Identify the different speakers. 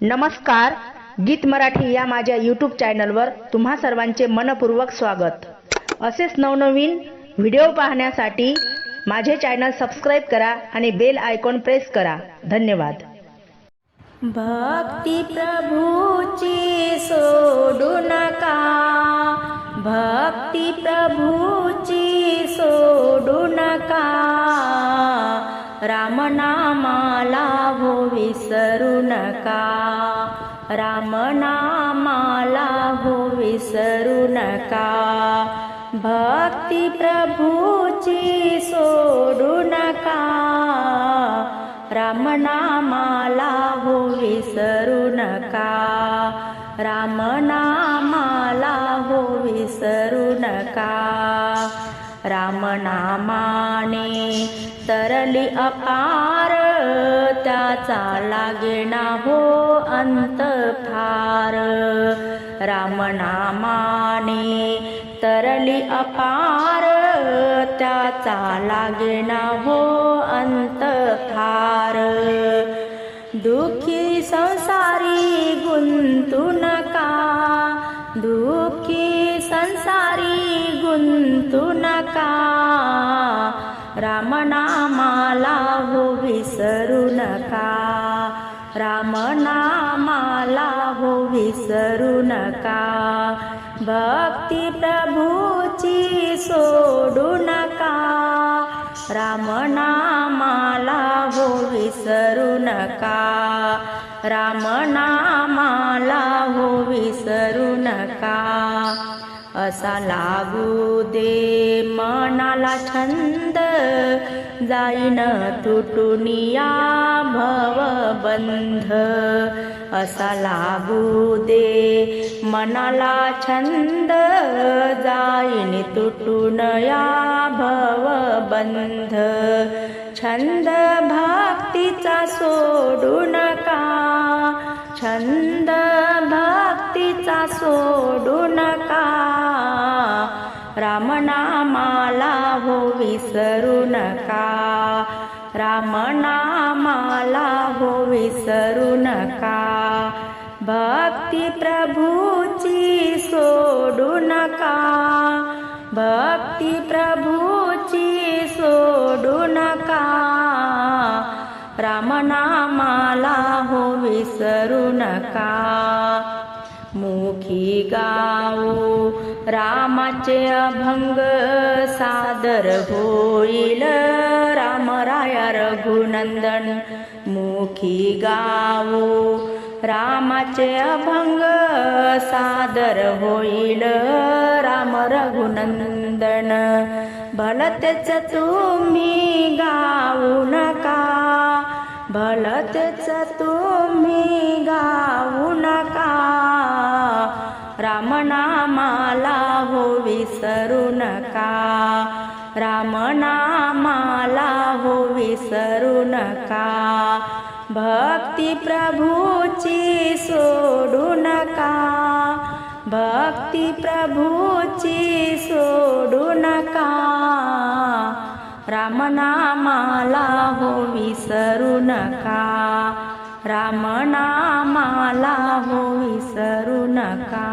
Speaker 1: नमस्कार गीत मराठी या माझ्या यूट्यूब चॅनलवर तुम्हा सर्वांचे मनपूर्वक स्वागत. असेच नवनवीन व्हिडिओ पाहण्यासाठी माझे चॅनल सबस्क्राईब करा आणि बेल आयकॉन प्रेस करा. धन्यवाद.
Speaker 2: भक्ती प्रभूची सोडू नका. भक्ती प्रभू रामनामाला हो विसरू नका. रामनामाला हो विसरू नका. भक्ती प्रभूची सोडू नका. रामनामाला हो विसरू नका. रामनामाला हो विसरू नका. रामनामाने तरली अपार त्याचा लागेना हो अंत फार रामनामाने तरली अपार त्याचा लागेना हो अंत फार दुःखी संसारी गुंतू नका दुःखी संसारी गुंतू नका. रामनामाला हो विसरू नका. रामनामाला हो विसरू नका. भक्ती प्रभूची सोडू नका. रामनामाला हो विसरू नका. रामनामाला हो विसरू नका. असा लागू दे मनाला छंद जाईन तुटून या भवबंध असा लागू दे मनाला छंद जाईन तुटून या भवबंध छंद भक्तीचा सोडू नका छंद भक्तीचा सोडू नका रामनामाला हो विसरू नका. रामनामाला हो विसरू नका. भक्ती प्रभूची सोडू नका. भक्ती प्रभूची सोडू नका. रामनामाला हो विसरू नका. मुखी गावो रामाचे अभंग सादर होईल. रामराया रघुनंदन मुखी गावो रामाचे अभंग सादर होईल. राम रघुनंदन भलतेच तुम्ही गाऊ नका. भलतेच तुम्ही गाऊ नका. रामनामाला हो विसरू नका. रामनामाला हो विसरू नका. भक्ती प्रभूची सोडू नका. भक्ती प्रभूची सोडू नका. रामनामाला हो विसरू नका रामनामाला हो विसरू नका